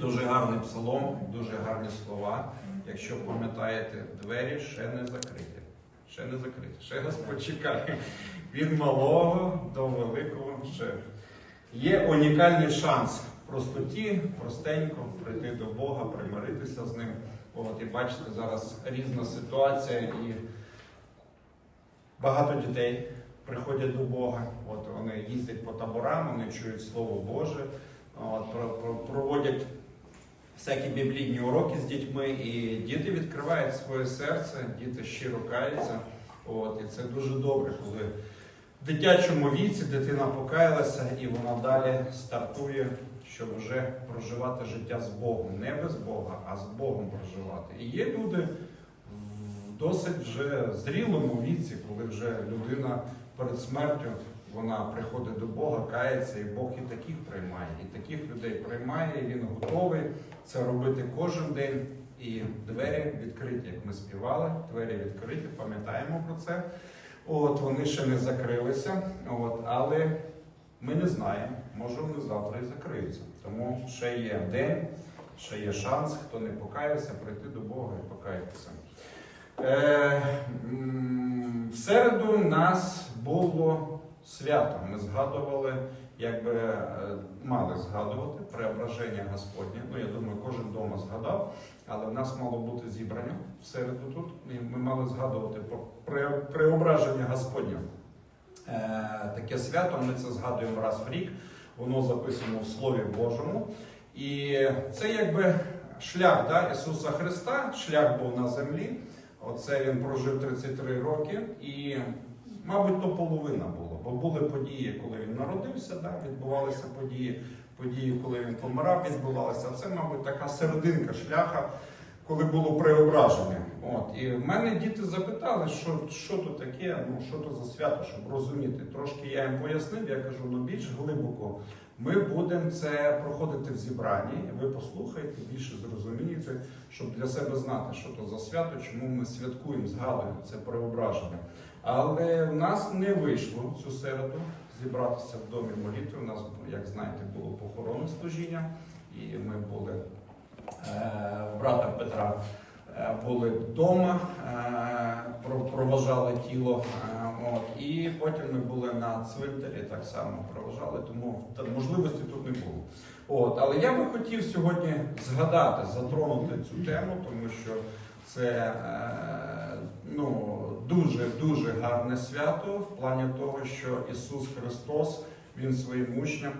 Дуже гарний псалом, дуже гарні слова. Якщо пам'ятаєте, двері ще не закриті. Ще не закриті. Ще Господь чекає. Від малого до великого ще. Є унікальний шанс в простоті, простенько прийти до Бога, примиритися з ним. От, і бачите, зараз різна ситуація, і багато дітей приходять до Бога. От вони їздять по таборам, вони чують Слово Боже, от, про- про- проводять всякі біблійні уроки з дітьми, і діти відкривають своє серце, діти щиро каються. От, і це дуже добре, коли в дитячому віці дитина покаялася і вона далі стартує, щоб вже проживати життя з Богом. Не без Бога, а з Богом проживати. І є люди в досить вже зрілому віці, коли вже людина перед смертю вона приходить до Бога, кається, і Бог і таких приймає, і таких людей приймає, і він готовий це робити кожен день. І двері відкриті, як ми співали, двері відкриті, пам'ятаємо про це. От вони ще не закрилися, от, але ми не знаємо, може вони завтра і закриються. Тому ще є день, ще є шанс, хто не покаявся, прийти до Бога і покаятися. Е, в середу нас було свято. Ми згадували, якби е, мали згадувати преображення Господнє. Ну, я думаю, кожен вдома згадав, але в нас мало бути зібрання в середу тут. І ми мали згадувати про пре- преображення Господнє. Е, таке свято, ми це згадуємо раз в рік, воно записано в Слові Божому. І це якби шлях да, Ісуса Христа, шлях був на землі. Оце він прожив 33 роки, і, мабуть, то половина було. Бо були події, коли він народився, да, відбувалися події, події, коли він помирав, відбувалися. Це, мабуть, така серединка шляха, коли було преображення. От. І в мене діти запитали, що, що то таке, ну що то за свято, щоб розуміти. Трошки я їм пояснив, я кажу, ну більш глибоко. Ми будемо це проходити в зібранні. Ви послухайте, більше зрозумієте, щоб для себе знати, що то за свято, чому ми святкуємо, згадуємо це преображення. Але в нас не вийшло цю середу зібратися в домі молитви. У нас, як знаєте, було похоронне служіння, і ми були е, брата Петра. е, Були вдома, е, проважали тіло, от, і потім ми були на цвинтарі, так само проважали, тому можливості тут не було. От, але я би хотів сьогодні згадати, затронути цю тему, тому що це ну, дуже дуже гарне свято в плані того, що Ісус Христос Він своїм учням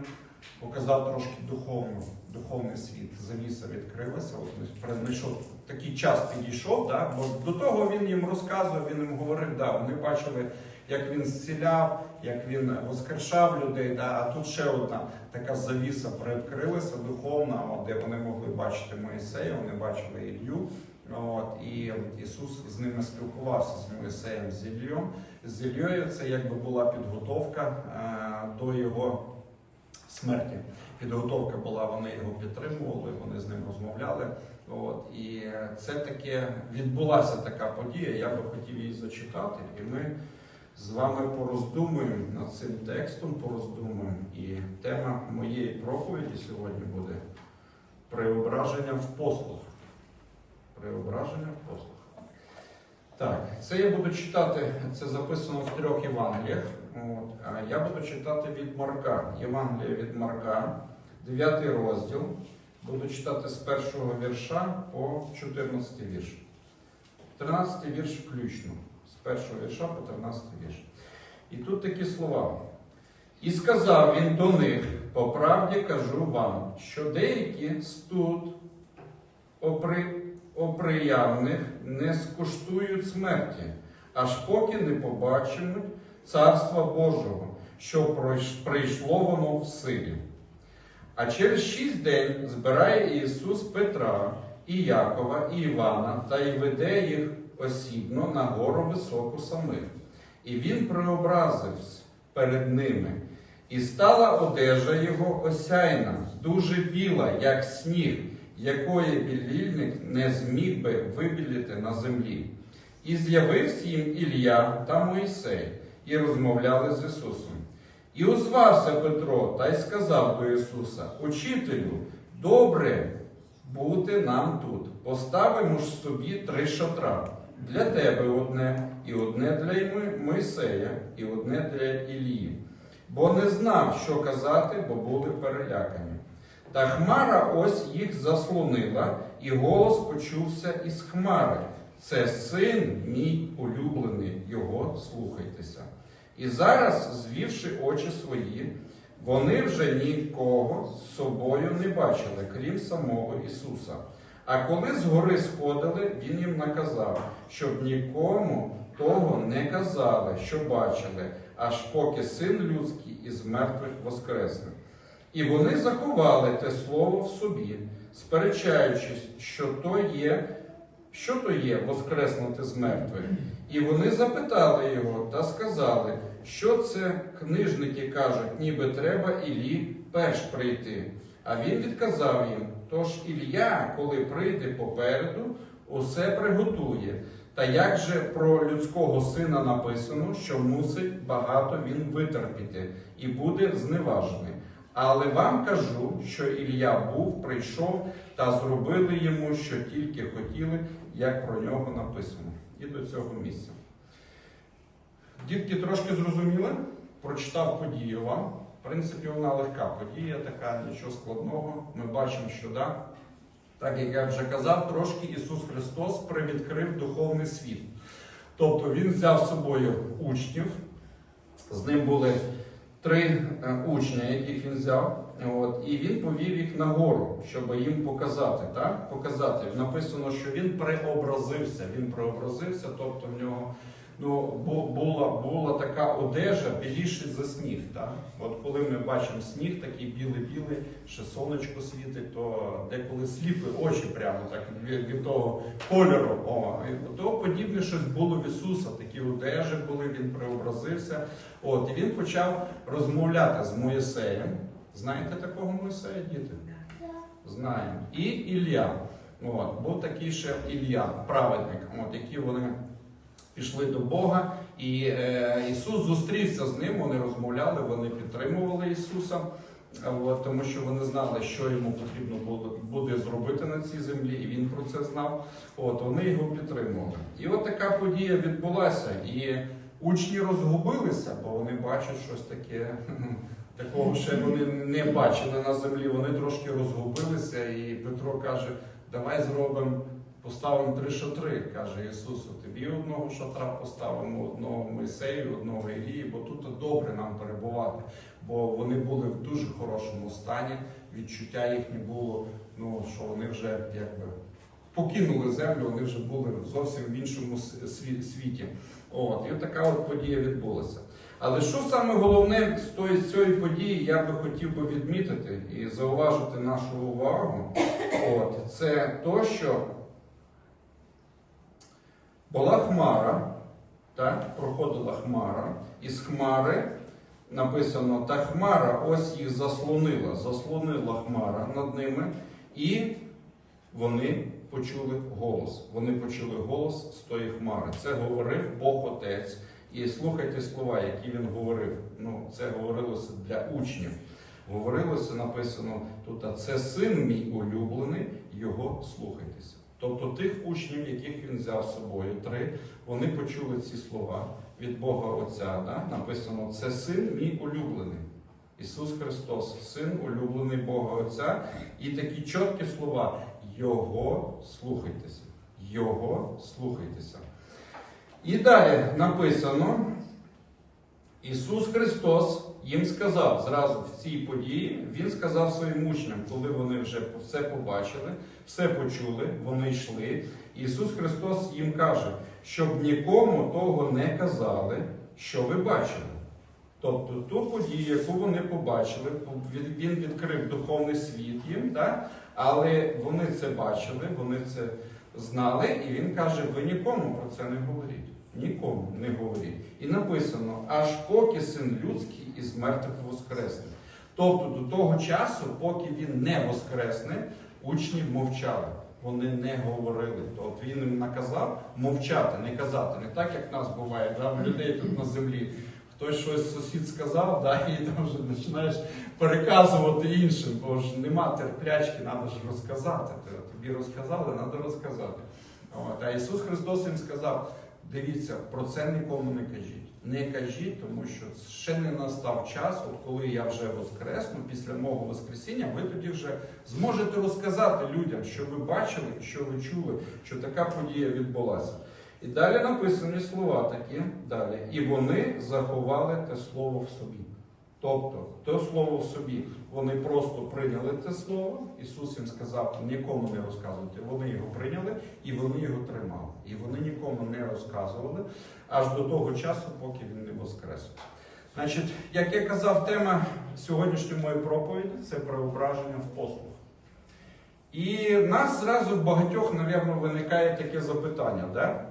показав трошки духовну, духовний світ. Завіса відкрилася. От прийшов такий час підійшов, да? бо до того він їм розказував, він їм говорив, да, вони бачили, як він зціляв, як він воскрешав людей. Да? А тут ще одна така завіса привідкрилася духовна, де вони могли бачити Моїсея, вони бачили Ілью. От, і Ісус з ними спілкувався з Моїсеєм з Іллею. З Іллею це якби була підготовка е, до його смерті. Підготовка була, вони його підтримували, вони з ним розмовляли. От, і це таке відбулася така подія. Я би хотів її зачитати, і ми з вами пороздумуємо над цим текстом, пороздумуємо. І тема моєї проповіді сьогодні буде преображення в послуг. Преображення послуг. Так, це я буду читати, це записано в трьох Євангеліях. Я буду читати від Марка. Євангелія від Марка, 9 розділ. Буду читати з першого вірша по 14 вірш. 13 вірш включно. З першого вірша по 13 вірш. І тут такі слова. І сказав він до них: по правді кажу вам, що деякі тут опри, оприявних не скуштують смерті, аж поки не побачимуть Царства Божого, що прийшло воно в силі. А через шість день збирає Ісус Петра, і Якова, і Івана та й веде їх осібно на гору високу самих. І він преобразився перед ними, і стала одежа його осяйна, дуже біла, як сніг, якої білільник не зміг би вибілити на землі. І з'явився їм Ілля та Моїсей, і розмовляли з Ісусом. І озвався Петро та й сказав до Ісуса: Учителю, добре бути нам тут. Поставимо ж собі три шатра. Для тебе одне, і одне для Мойсея, і одне для Ілії. Бо не знав, що казати, бо були перелякані. Та хмара ось їх заслонила, і голос почувся із хмари. Це син мій улюблений, його слухайтеся. І зараз, звівши очі свої, вони вже нікого з собою не бачили, крім самого Ісуса. А коли з гори сходили, Він їм наказав, щоб нікому того не казали, що бачили, аж поки син людський із мертвих воскресне. І вони заховали те слово в собі, сперечаючись, що то є, що то є воскреснути з мертвих. І вони запитали його та сказали, що це книжники кажуть, ніби треба Іллі перш прийти. А він відказав їм: тож Ілля, коли прийде попереду, усе приготує. Та як же про людського сина написано, що мусить багато він витерпіти і буде зневажений. Але вам кажу, що Ілля був, прийшов та зробили йому, що тільки хотіли, як про нього написано. І до цього місця. Дітки трошки зрозуміли, прочитав подію вам. В принципі, вона легка подія, така, нічого складного. Ми бачимо, що да. Так як я вже казав, трошки Ісус Христос привідкрив духовний світ. Тобто Він взяв з собою учнів, з ним були три е, учня, яких він взяв, от, і він повів їх на гору, щоб їм показати. Так? показати. Написано, що він преобразився. Він преобразився, тобто в нього ну, була, була така одежа біліша за сніг. Так? От коли ми бачимо сніг, такий білий-білий, ще сонечко світить, то деколи сліпи очі прямо так від, від того кольору. О, то подібне щось було в Ісуса, такі одежі були, він преобразився. От, і він почав розмовляти з Моїсеєм. Знаєте такого Моїсея, діти? Знаємо. І Ілля. От, був такий ще Ілля, праведник, от, які вони пішли до Бога, і е, Ісус зустрівся з ним, вони розмовляли, вони підтримували Ісуса, от, тому що вони знали, що йому потрібно буде зробити на цій землі, і він про це знав. От, вони його підтримували. І от така подія відбулася. І учні розгубилися, бо вони бачать щось таке. Такого ще вони не бачили на землі. Вони трошки розгубилися, і Петро каже: давай зробимо, поставимо три шатри, каже Ісусу. Тобі одного шатра поставимо, одного Мойсею, одного Ілії, бо тут добре нам перебувати. Бо вони були в дуже хорошому стані. Відчуття їхнє було, ну що вони вже якби покинули землю, вони вже були зовсім в іншому світі. От, і така от подія відбулася. Але що саме головне з цієї події я би хотів би відмітити і зауважити нашу увагу, от, це то, що була хмара, так, проходила хмара, і з хмари написано, та хмара ось їх заслонила, заслонила хмара над ними, і вони почули голос. Вони почули голос з тої хмари. Це говорив Бог Отець. І слухайте слова, які він говорив. Ну, це говорилося для учнів. Говорилося, написано тут, це син мій улюблений, його слухайтеся. Тобто тих учнів, яких він взяв з собою, три, вони почули ці слова від Бога Отця. Да? Написано, це син мій улюблений. Ісус Христос, син улюблений Бога Отця. І такі чіткі слова. Його слухайтеся. Його слухайтеся. І далі написано, Ісус Христос їм сказав зразу в цій події, Він сказав своїм учням, коли вони вже все побачили, все почули, вони йшли. Ісус Христос їм каже, щоб нікому того не казали, що ви бачили. Тобто ту подію, яку вони побачили, він- відкрив духовний світ їм, так? але вони це бачили, вони це знали, і він каже: ви нікому про це не говоріть. Нікому не говоріть. І написано, аж поки син людський із мертвих воскресне. Тобто до того часу, поки він не воскресне, учні мовчали. Вони не говорили. Тобто він їм наказав мовчати, не казати. Не так, як в нас буває, да? людей тут на землі. хтось щось сусід сказав, да, і там вже починаєш переказувати іншим, бо ж нема терплячки, треба ж розказати. Тобі розказали, треба розказати. От. А Ісус Христос їм сказав: дивіться, про це нікому не кажіть. Не кажіть, тому що ще не настав час, от коли я вже воскресну, після мого Воскресіння, ви тоді вже зможете розказати людям, що ви бачили, що ви чули, що така подія відбулася. І далі написані слова такі, далі. І вони заховали те слово в собі. Тобто, те слово в собі, вони просто прийняли те слово. Ісус їм сказав, нікому не розказуйте. Вони його прийняли і вони його тримали. І вони нікому не розказували аж до того часу, поки він не воскрес. Значить, як я казав, тема сьогоднішньої моєї проповіді це преображення в послуг. І в нас зразу багатьох, мабуть, виникає таке запитання. Да?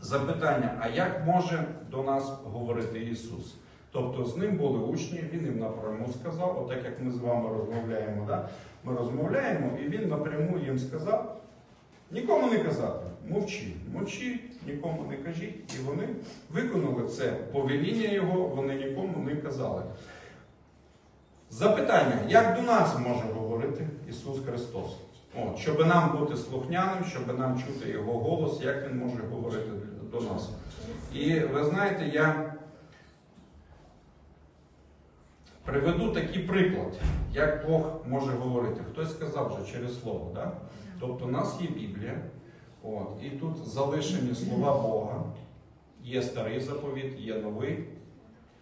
Запитання, а як може до нас говорити Ісус? Тобто з ним були учні, він їм напряму сказав, отак як ми з вами розмовляємо, да? ми розмовляємо, і він напряму їм сказав, нікому не казати, мовчи, мовчи, нікому не кажіть. І вони виконали це повеління його, вони нікому не казали. Запитання, як до нас може говорити Ісус Христос? От, щоб нам бути слухняним, щоб нам чути Його голос, як Він може говорити до нас. І ви знаєте, я приведу такий приклад, як Бог може говорити. Хтось сказав вже через слово. Да? Тобто у нас є Біблія, от, і тут залишені слова Бога, є старий заповіт, є новий,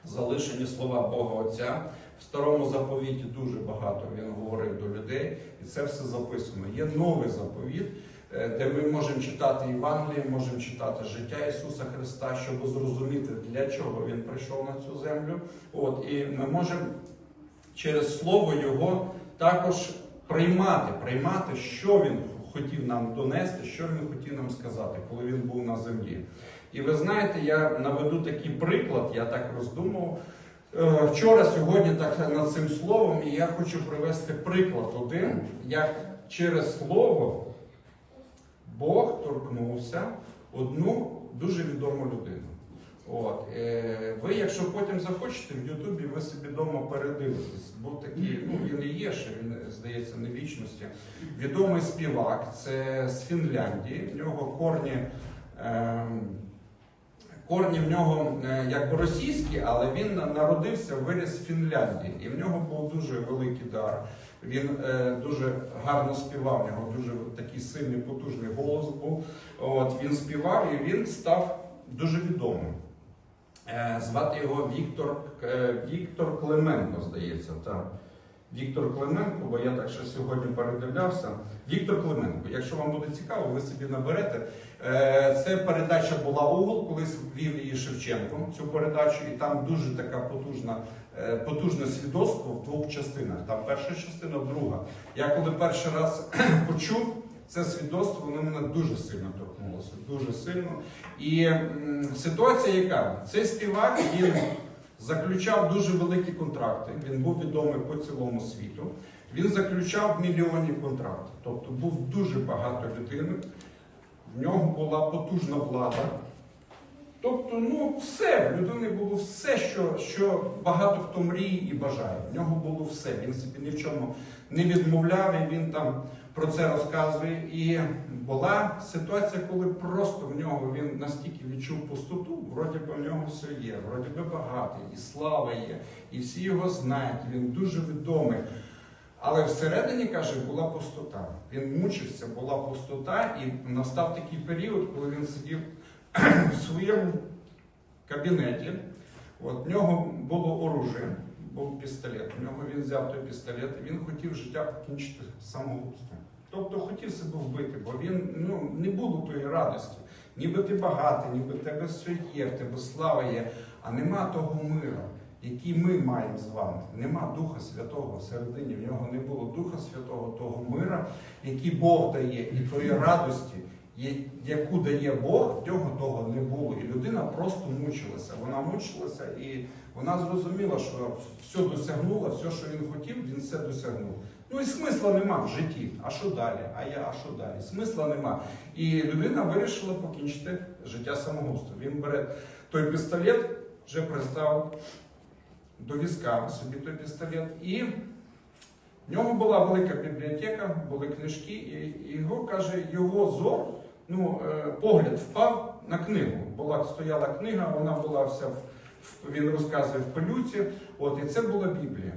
залишені слова Бога Отця. В старому заповіті дуже багато він говорив до людей, і це все записано. Є новий заповіт, де ми можемо читати Євангеліє, можемо читати життя Ісуса Христа, щоб зрозуміти, для чого Він прийшов на цю землю. От, і ми можемо через Слово Його також приймати, приймати, що Він хотів нам донести, що Він хотів нам сказати, коли він був на землі. І ви знаєте, я наведу такий приклад, я так роздумав. Е, Вчора, сьогодні так над цим словом, і я хочу привести приклад один, як через слово Бог торкнувся одну дуже відому людину. От. е, Ви, якщо потім захочете, в Ютубі ви собі вдома передивитесь. Був такий, ну він і є, ще він здається, не вічності. Відомий співак, це з Фінляндії. В нього корні. ем, Корні в нього е, якби російські, але він народився, виріс в Фінляндії, і в нього був дуже великий дар. Він е, дуже гарно співав, в нього дуже такий сильний, потужний голос був. От він співав і він став дуже відомим. Е, звати його Віктор, е, Віктор Клименко, здається. Так. Віктор Клименко, бо я так ще сьогодні передивлявся. Віктор Клименко, якщо вам буде цікаво, ви собі наберете. Е, Це передача була Угол, колись вів її Шевченко, цю передачу, і там дуже така потужна, е, потужне свідоцтво в двох частинах. Там перша частина, друга. Я коли перший раз почув це свідоцтво, воно мене дуже сильно торкнулося. Дуже сильно. І ситуація яка? Цей співак він заключав дуже великі контракти. Він був відомий по цілому світу. Він заключав мільйонні контракти. Тобто був дуже багато людини. В нього була потужна влада. Тобто, ну, все, в людини було все, що, що багато хто мріє і бажає. В нього було все. Він собі ні в чому не відмовляв, і він там про це розказує. І була ситуація, коли просто в нього він настільки відчув пустоту, вроді би в нього все є, вроді би багатий, і слава є, і всі його знають, він дуже відомий. Але всередині, каже, була пустота. Він мучився, була пустота, і настав такий період, коли він сидів в своєму кабінеті. От, в нього було оружие, був пістолет. В нього він взяв той пістолет, і він хотів життя покінчити самогубством. Тобто хотів себе вбити, бо він ну, не було тої радості. Ніби ти багатий, ніби тебе все є, в тебе слава є, а нема того мира, який ми маємо з вами. Нема Духа Святого всередині. В нього не було Духа Святого, того мира, який Бог дає, і тої радості, яку дає Бог, в нього того не було. І людина просто мучилася. Вона мучилася і вона зрозуміла, що все досягнула, все, що він хотів, він все досягнув. Ну і смисла нема в житті. А що далі? А я, а що далі? Смисла нема. І людина вирішила покінчити життя самогубством. Він бере той пістолет, вже пристав до візка собі той пістолет. І в нього була велика бібліотека, були книжки, і його каже, його зор, ну, е, погляд впав на книгу. Була стояла книга, вона була вся в- він розказує в пилюці. От, і це була Біблія.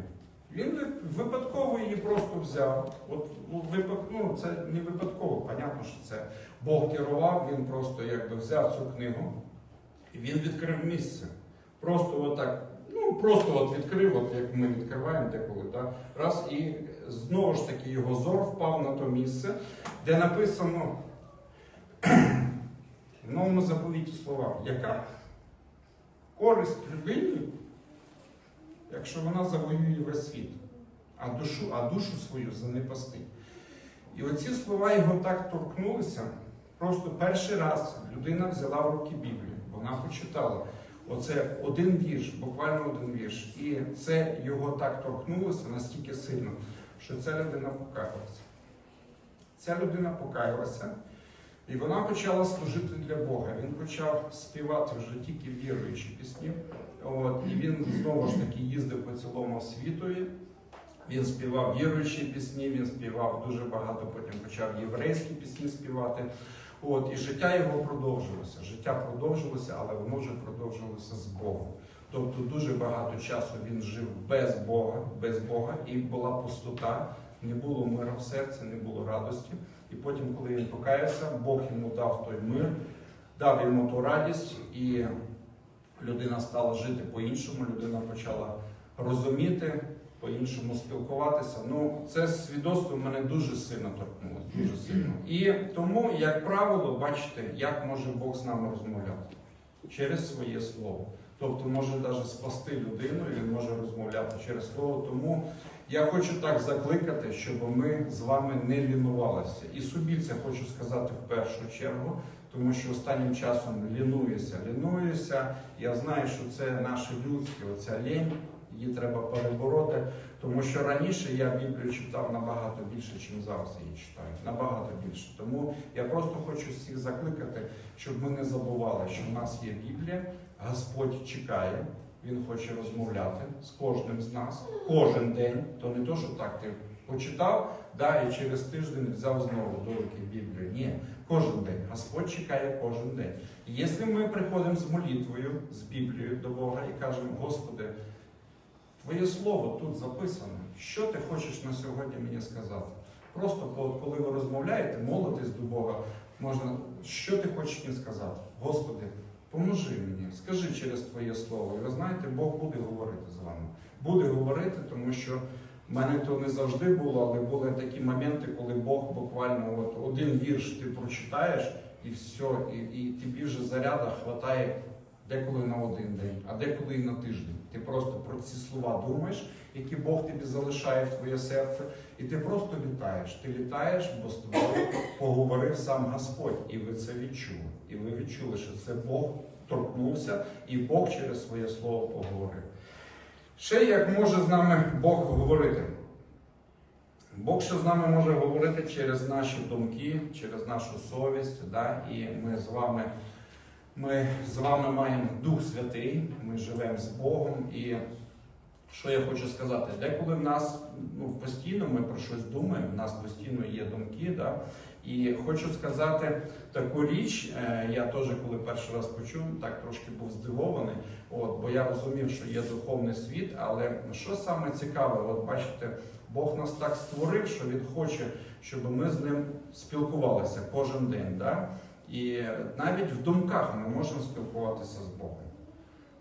Він випадково її просто взяв. От ну, випад, ну, це не випадково, понятно, що це Бог керував, він просто якби взяв цю книгу і він відкрив місце. Просто отак, ну просто от відкрив, от як ми відкриваємо деколи, так? раз, і знову ж таки його зор впав на то місце, де написано в новому заповіті слова, яка користь людині, якщо вона завоює весь світ, а душу, а душу свою занепастить. І оці слова його так торкнулися. Просто перший раз людина взяла в руки Біблію, вона почитала. Оце один вірш, буквально один вірш. І це його так торкнулося настільки сильно, що ця людина покаялася. Ця людина покаялася, і вона почала служити для Бога. Він почав співати вже тільки віруючі пісні. От, і він знову ж таки їздив по цілому світові. Він співав віруючі пісні, він співав дуже багато, потім почав єврейські пісні співати. От, і життя його продовжилося. Життя продовжилося, але воно вже продовжилося з Богом. Тобто дуже багато часу він жив без Бога, без Бога, і була пустота, не було миру в серці, не було радості. І потім, коли він покаявся, Бог йому дав той мир, дав йому ту радість, і людина стала жити по-іншому, людина почала розуміти, по-іншому спілкуватися. Ну, це свідоцтво мене дуже сильно торкнулося, дуже сильно. І тому, як правило, бачите, як може Бог з нами розмовляти через своє слово. Тобто може навіть спасти людину, і він може розмовляти через слово. Тому я хочу так закликати, щоб ми з вами не лінувалися. І собі це хочу сказати в першу чергу, тому що останнім часом лінуюся, лінуюся. Я знаю, що це наше людське, оця лінь, її треба перебороти. Тому що раніше я Біблію читав набагато більше, ніж зараз її читаю. Набагато більше. Тому я просто хочу всіх закликати, щоб ми не забували, що в нас є Біблія, Господь чекає, Він хоче розмовляти з кожним з нас кожен день. То не то, що так ти почитав, да, і через тиждень взяв знову до руки Біблію. Ні, кожен день. Господь чекає кожен день. І якщо ми приходимо з молитвою, з Біблією до Бога і кажемо, Господи, Твоє слово тут записано. Що ти хочеш на сьогодні мені сказати? Просто коли ви розмовляєте, молитесь до Бога, можна, що ти хочеш мені сказати? Господи, поможи мені, скажи через Твоє слово. І ви знаєте, Бог буде говорити з вами. Буде говорити, тому що в мене то не завжди було, але були такі моменти, коли Бог буквально от один вірш ти прочитаєш і все, і, і тобі вже заряда хватає деколи на один день, а деколи і на тиждень. Ти просто про ці слова думаєш, які Бог тобі залишає в твоє серце, і ти просто літаєш. Ти літаєш, бо з тобою поговорив сам Господь, і ви це відчули. І ви відчули, що це Бог торкнувся, і Бог через своє слово поговорив. Ще як може з нами Бог говорити? Бог ще з нами може говорити через наші думки, через нашу совість, да? і ми з вами. Ми з вами маємо Дух Святий, ми живемо з Богом. І що я хочу сказати? Деколи в нас ну, постійно ми про щось думаємо, в нас постійно є думки. Да? І хочу сказати таку річ, е, я теж, коли перший раз почув, так трошки був здивований, от, бо я розумів, що є духовний світ, але що саме цікаве, от бачите, Бог нас так створив, що Він хоче, щоб ми з ним спілкувалися кожен день. Да? І навіть в думках ми можемо спілкуватися з Богом.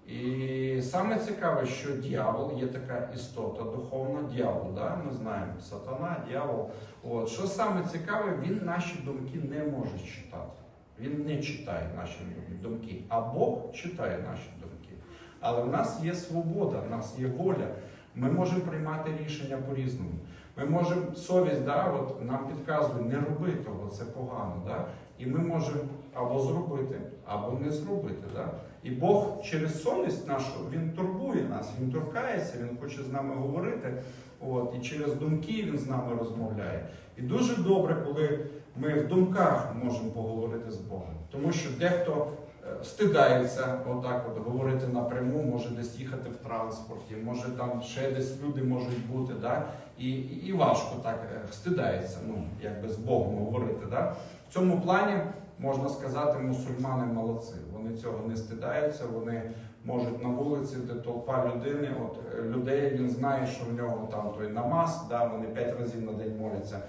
І саме цікаве, що дьявол є така істота духовна, дьявол, да? ми знаємо, сатана, дьявол. От. Що саме цікаве, він наші думки не може читати. Він не читає наші думки, а Бог читає наші думки. Але в нас є свобода, в нас є воля. Ми можемо приймати рішення по-різному. Ми можемо совість, да, от нам підказує, не роби того, це погано. Да? І ми можемо або зробити, або не зробити. Да? І Бог через совість нашу Він турбує нас, Він торкається, Він хоче з нами говорити. От, і через думки Він з нами розмовляє. І дуже добре, коли ми в думках можемо поговорити з Богом. Тому що дехто е, стидаються отак от говорити напряму, може десь їхати в транспорті, може там ще десь люди можуть бути, да? і, і і важко так е, стидається, ну, якби з Богом говорити. Да? В цьому плані можна сказати, мусульмани молодці. Вони цього не стидаються, вони можуть на вулиці, де толпа людини, от е, людей він знає, що в нього там той намаз, да, вони п'ять разів на день моляться.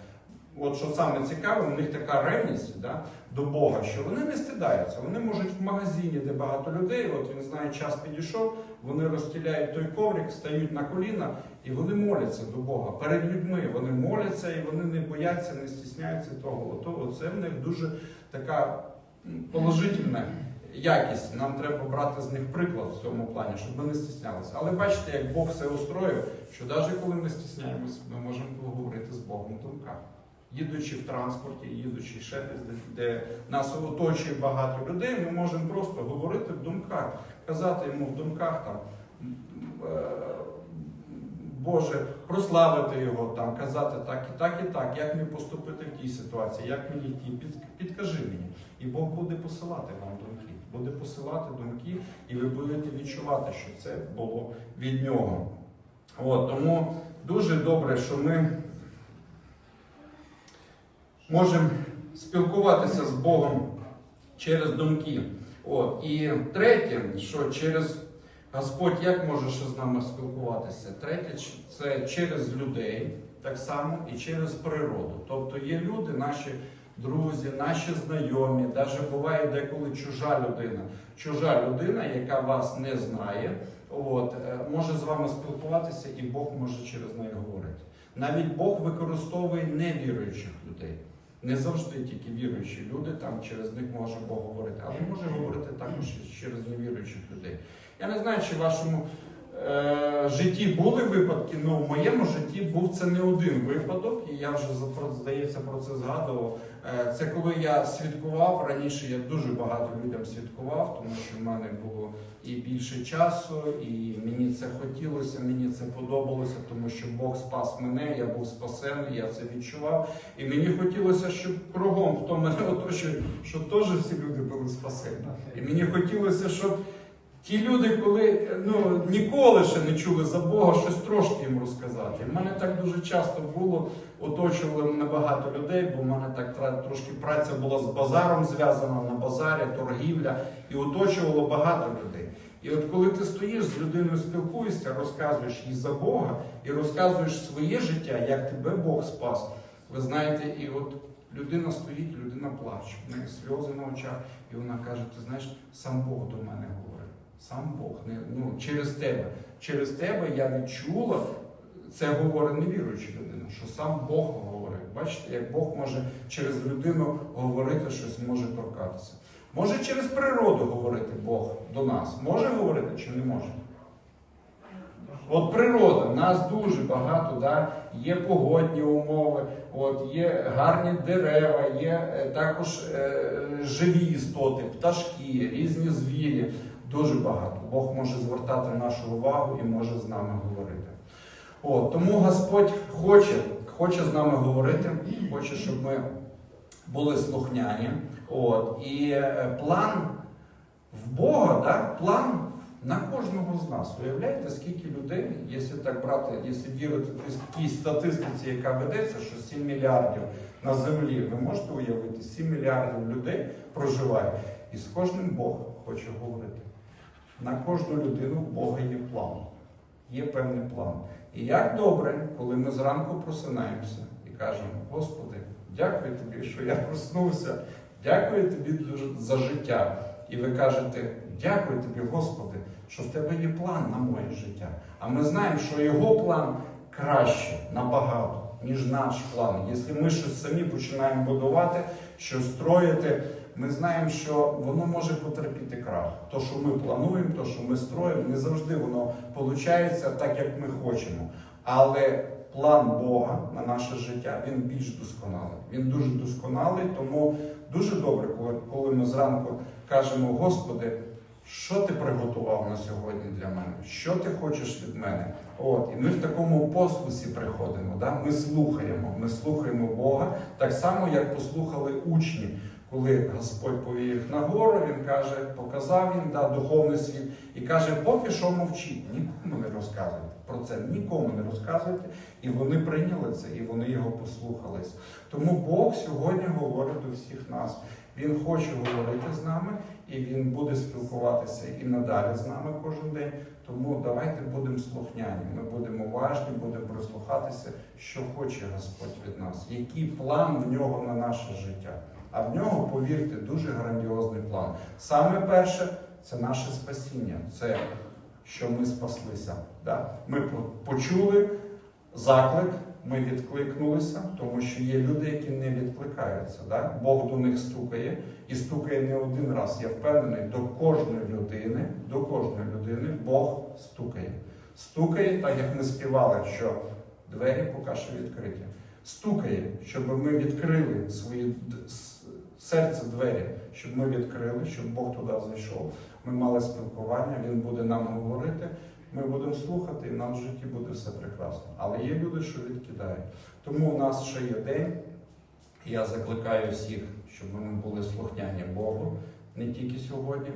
От що саме цікаве, у них така ревність да, до Бога, що вони не стидаються. Вони можуть в магазині, де багато людей, от він знає, час підійшов, вони розстеляють той коврик, стають на коліна і вони моляться до Бога. Перед людьми вони моляться і вони не бояться, не стісняються того. Ото, оце в них дуже така положительна якість. Нам треба брати з них приклад в цьому плані, щоб ми не стіснялися. Але бачите, як Бог все устроїв, що навіть коли ми стісняємось, ми можемо поговорити з Богом в думках. Їдучи в транспорті, їдучи ще десь, де, нас оточує багато людей, ми можемо просто говорити в думках, казати йому в думках там. е, Боже, прославити його там, казати так і так, і так, як мені поступити в тій ситуації, як мені йти, під, підкажи мені. І Бог буде посилати вам думки, буде посилати думки, і ви будете відчувати, що це було від нього. От, тому дуже добре, що ми можемо спілкуватися з Богом через думки. От. І третє, що через Господь як може ще з нами спілкуватися? Третє, це через людей, так само і через природу. Тобто є люди, наші друзі, наші знайомі, навіть буває деколи чужа людина. Чужа людина, яка вас не знає, от, е, може з вами спілкуватися, і Бог може через неї говорити. Навіть Бог використовує невіруючих людей. Не завжди тільки віруючі люди, там через них може Бог говорити, але може говорити також через невіруючих людей. Я не знаю, чи вашому е, житті були випадки, але в моєму житті був це не один випадок, і я вже здається про це згадував. Е, це коли я святкував. Раніше я дуже багато людям святкував, тому що в мене було і більше часу, і мені це хотілося, мені це подобалося, тому що Бог спас мене, я був спасений, я це відчував. І мені хотілося, щоб кругом, хто мене оточує, щоб теж всі люди були спасені. І мені хотілося, щоб ті люди, коли ну, ніколи ще не чули за Бога, щось трошки їм розказати. У мене так дуже часто було, оточували мене багато людей, бо в мене так трошки праця була з базаром зв'язана на базарі, торгівля, і оточувало багато людей. І от коли ти стоїш з людиною, спілкуєшся, розказуєш їй за Бога і розказуєш своє життя, як тебе Бог спас. Ви знаєте, і от людина стоїть, людина плаче, в неї сльози на очах, і вона каже: ти знаєш, сам Бог до мене говорить. Сам Бог, не, ну, через тебе. Через тебе я відчула, це говорить невіруюча людина, що сам Бог говорить. Бачите, як Бог може через людину говорити щось, може торкатися. Може через природу говорити Бог до нас. Може говорити чи не може? От природа, нас дуже багато, да? є погодні умови, от, є гарні дерева, є е, також е, живі істоти, пташки, різні звірі. Дуже багато. Бог може звертати нашу увагу і може з нами говорити. От, тому Господь хоче, хоче з нами говорити, хоче, щоб ми були слухняні. От, і е, план в Бога, да, план на кожного з нас. Уявляєте, скільки людей, якщо так брати, якщо вірити тій статистиці, яка ведеться, що 7 мільярдів на землі, ви можете уявити, 7 мільярдів людей проживає, і з кожним Бог хоче говорити. На кожну людину в Бога є план, є певний план. І як добре, коли ми зранку просинаємося і кажемо, Господи, дякую тобі, що я проснувся, дякую тобі за життя. І ви кажете, дякую тобі, Господи, що в тебе є план на моє життя. А ми знаємо, що його план краще набагато, ніж наш план. Якщо ми щось самі починаємо будувати, щось строїти, ми знаємо, що воно може потерпіти крах. То, що ми плануємо, то, що ми строїмо, не завжди воно виходить так, як ми хочемо. Але план Бога на наше життя він більш досконалий. Він дуже досконалий, тому дуже добре, коли, ми зранку кажемо, Господи, що ти приготував на сьогодні для мене? Що ти хочеш від мене? От, і ми в такому послусі приходимо. Да? Ми слухаємо, ми слухаємо Бога, так само, як послухали учні, коли Господь повів на гору, він каже, показав їм да, духовний світ і каже, поки що мовчіть, нікому не розказуйте. Про це нікому не розказуйте. І вони прийняли це, і вони його послухались. Тому Бог сьогодні говорить до всіх нас. Він хоче говорити з нами, і він буде спілкуватися і надалі з нами кожен день. Тому давайте будемо слухняні. Ми будемо уважні, будемо прислухатися, що хоче Господь від нас, який план в нього на наше життя. А в нього, повірте, дуже грандіозний план. Саме перше це наше спасіння, це що ми спаслися. Да? Ми почули заклик, ми відкликнулися, тому що є люди, які не відкликаються. Да? Бог до них стукає і стукає не один раз. Я впевнений, до кожної людини, до кожної людини Бог стукає. Стукає, так як ми співали, що двері поки що відкриті. Стукає, щоб ми відкрили свої серце двері, щоб ми відкрили, щоб Бог туди зайшов. Ми мали спілкування, Він буде нам говорити. Ми будемо слухати, і в нас в житті буде все прекрасно. Але є люди, що відкидають. Тому у нас ще є день. І я закликаю всіх, щоб ми були слухняні Богу не тільки сьогодні,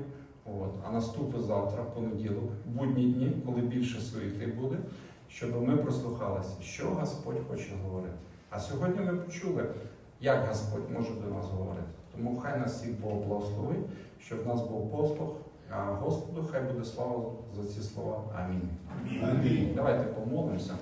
от, а наступить завтра, понеділок, будні дні, коли більше суєти буде, щоб ми прислухалися, що Господь хоче говорити. А сьогодні ми почули, як Господь може до нас говорити. Тому хай нас всіх Бог благословить, щоб в нас був послух. А Господу хай буде слава за ці слова. Амінь. Амінь. Давайте помолимося.